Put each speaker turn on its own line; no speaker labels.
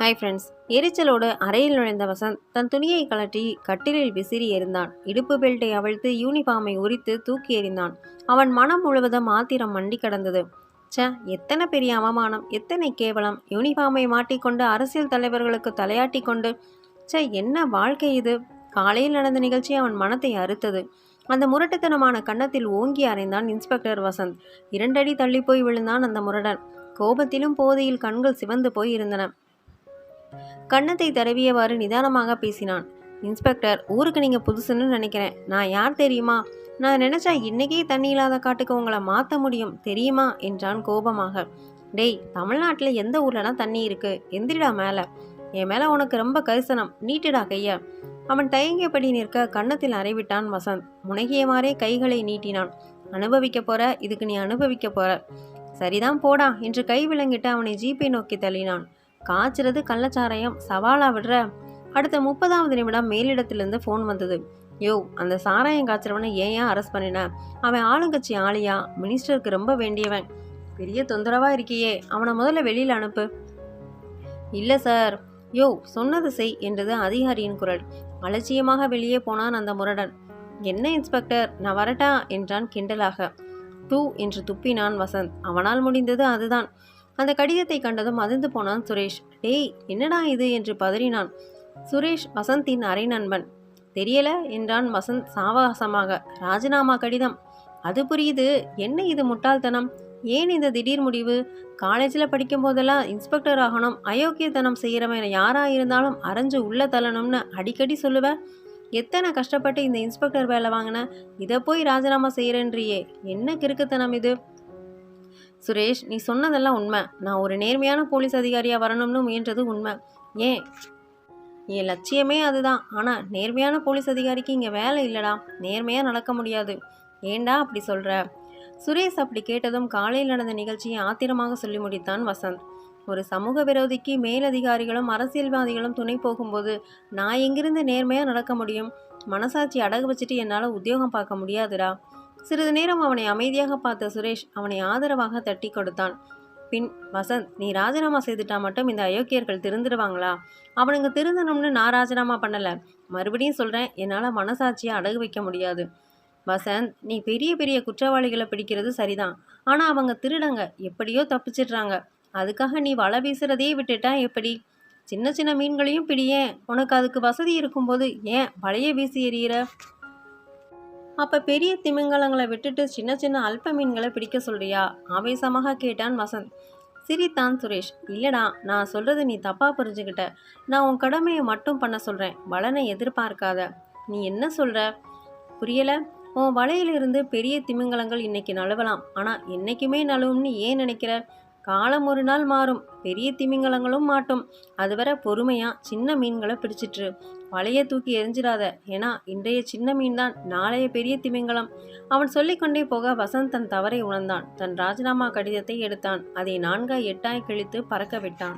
Hi friends எரிச்சலோடு அறையில் நுழைந்த வசந்த் தன் துணியை கழற்றி கட்டிலில் விசிறி எறிந்தான். இடுப்பு பெல்ட்டை அவிழ்த்து யூனிஃபார்மை உரித்து தூக்கி எறிந்தான். அவன் மனம் முழுவதும் ஆத்திரம் மண்டி கடந்தது. ச்ச எத்தனை பெரிய அவமானம் எத்தனை கேவலம். யூனிஃபார்மை மாட்டிக்கொண்டு அரசியல் தலைவர்களுக்கு தலையாட்டி கொண்டு ச்ச என்ன வாழ்க்கை இது? காலையில் நடந்த நிகழ்ச்சி அவன் மனத்தை அறுத்தது. அந்த முரட்டுத்தனமான கன்னத்தில் ஓங்கி அறைந்தான் இன்ஸ்பெக்டர் வசந்த். இரண்டடி தள்ளி போய் விழுந்தான் அந்த முரடன். கோபத்திலும் போதையில் கண்கள் சிவந்து போய் இருந்தன கன்னத்தை தடவியவாறு நிதானமாக பேசினான். இன்ஸ்பெக்டர் ஊருக்கு நீங்கள் புதுசுன்னு நினைக்கிறேன். நான் யார் தெரியுமா? நான் நினச்சா இன்னைக்கே தண்ணி இல்லாத காட்டுக்கு உங்களை மாற்ற முடியும். தெரியுமா? என்றான் கோபமாக. டேய் தமிழ்நாட்டில் எந்த ஊர்லலாம் தண்ணி இருக்கு? எந்திரிடா மேலே. என் மேலே உனக்கு ரொம்ப கரிசனம். நீட்டுடா கைய. அவன் தயங்கியபடி நிற்க கன்னத்தில் அறைவிட்டான் வசந்த். முனகியமாறே கைகளை நீட்டினான். அனுபவிக்க போற இதுக்கு நீ அனுபவிக்க போற. சரிதான் போடா என்று கை விளங்கிட்டு அவனை ஜீப்பை நோக்கி தள்ளினான். காய்ச்சறது கள்ளச்சாராயம் சவாலா விடுற. அடுத்த முப்பதாவது நிமிடம் மேலிடத்திலிருந்து ஃபோன் வந்தது. யோ அந்த சாராயம் காய்ச்சறவனை ஏன் ஏன் அரெஸ்ட் பண்ணின? அவன் ஆளுங்கட்சி ஆளியா? மினிஸ்டருக்கு ரொம்ப வேண்டியவன். பெரிய தொந்தரவா இருக்கியே. அவனை முதல்ல வெளியில் அனுப்பு. இல்லை சார் யோ சொன்னது செய் என்றது அதிகாரியின் குரல். அலட்சியமாக வெளியே போனான் அந்த முரடன். என்ன இன்ஸ்பெக்டர் நான் வரட்டா? என்றான் கிண்டலாக. டூ என்று துப்பினான் வசந்த். அவனால் முடிந்தது அதுதான். அந்த கடிதத்தை கண்டதும் அதிர்ந்து போனான் சுரேஷ். டேய் என்னடா இது? என்று பதறினான் சுரேஷ் வசந்தின் அரை நண்பன். தெரியல என்றான் வசந்த் சாவகாசமாக. ராஜினாமா கடிதம். அது புரியுது. என்ன இது முட்டாள்தனம்? ஏன் இந்த திடீர் முடிவு? காலேஜில் படிக்கும் போதெல்லாம் இன்ஸ்பெக்டர் ஆகணும் அயோக்கியத்தனம் செய்கிறவன் யாராக இருந்தாலும் அரைஞ்சு உள்ள தள்ளணும்னு அடிக்கடி சொல்லுவேன் எத்தனை கஷ்டப்பட்டு இந்த இன்ஸ்பெக்டர் வேலை வாங்கின? இதை போய் ராஜினாமா செய்கிறேன்றியே என்ன கிறுக்குத்தனம் இது? சுரேஷ் நீ சொன்னதெல்லாம் உண்மை. நான் ஒரு நேர்மையான போலீஸ் அதிகாரியாக வரணும்னு முயன்றது உண்மை. ஏன் என் லட்சியமே அதுதான். ஆனால் நேர்மையான போலீஸ் அதிகாரிக்கு இங்கே வேலை இல்லைடா. நேர்மையாக நடக்க முடியாது. ஏண்டா அப்படி சொல்கிற சுரேஷ் அப்படி கேட்டதும் காலையில் நடந்த நிகழ்ச்சியை ஆத்திரமாக சொல்லி முடித்தான் வசந்த். ஒரு சமூக விரோதிக்கு மேலதிகாரிகளும் அரசியல்வாதிகளும் துணை போகும்போது நான் எங்கிருந்து நேர்மையாக நடக்க முடியும்? மனசாட்சி அடகு வச்சுட்டு என்னால் உத்தியோகம் பார்க்க முடியாதுடா. சிறிது நேரம் அவனை அமைதியாக பார்த்த சுரேஷ் அவனை ஆதரவாக தட்டி கொடுத்தான். பின் வசந்த் நீ ராஜினாமா செய்துட்டா மட்டும் இந்த அயோக்கியர்கள் திருந்துடுவாங்களா? அவனுங்க திருந்தணும்னு நான் ராஜினாமா பண்ணலை. மறுபடியும் சொல்கிறேன் என்னால் மனசாட்சியை அடகு வைக்க முடியாது. வசந்த் நீ பெரிய பெரிய குற்றவாளிகளை பிடிக்கிறது சரிதான். ஆனால் அவங்க திருடங்க எப்படியோ தப்பிச்சிடுறாங்க. அதுக்காக நீ வலை வீசுறதையே விட்டுட்டா எப்படி? சின்ன சின்ன மீன்களையும் பிடியேன். உனக்கு அதுக்கு வசதி இருக்கும்போது ஏன் வலையை வீசி எறிகிற அப்போ பெரிய திமிங்கலங்களை விட்டுட்டு சின்ன சின்ன அல்ப மீன்களை பிடிக்க சொல்றியா? ஆவேசமாக கேட்டான் வசந்த். சிரித்தான் சுரேஷ். இல்லடா நான் சொல்றது நீ தப்பா புரிஞ்சுக்கிட்ட. நான் உன் கடமையை மட்டும் பண்ண சொல்றேன். பலனை எதிர்பார்க்காத. நீ என்ன சொல்ற? புரியல. உன் வலையிலிருந்து பெரிய திமிங்கலங்கள் இன்னைக்கு நழுவலாம். ஆனால் என்னைக்குமே நழுவும்னு ஏன் நினைக்கிற? காலம் ஒரு நாள் மாறும். பெரிய திமிங்கலங்களும் மாட்டும். அதுவரை பொறுமையாக சின்ன மீன்களை பிடிச்சிட்டு வலையை தூக்கி எரிஞ்சிடாத ஏன்னா இன்றைய சின்ன மீன் தான் நாளைய பெரிய திமிங்கலம். அவன் சொல்லிக்கொண்டே போக வசந்த் தன் தவறை உணர்ந்தான். தன் ராஜினாமா கடிதத்தை எடுத்தான். அதை நான்காய் எட்டாய் கிழித்து பறக்க விட்டான்.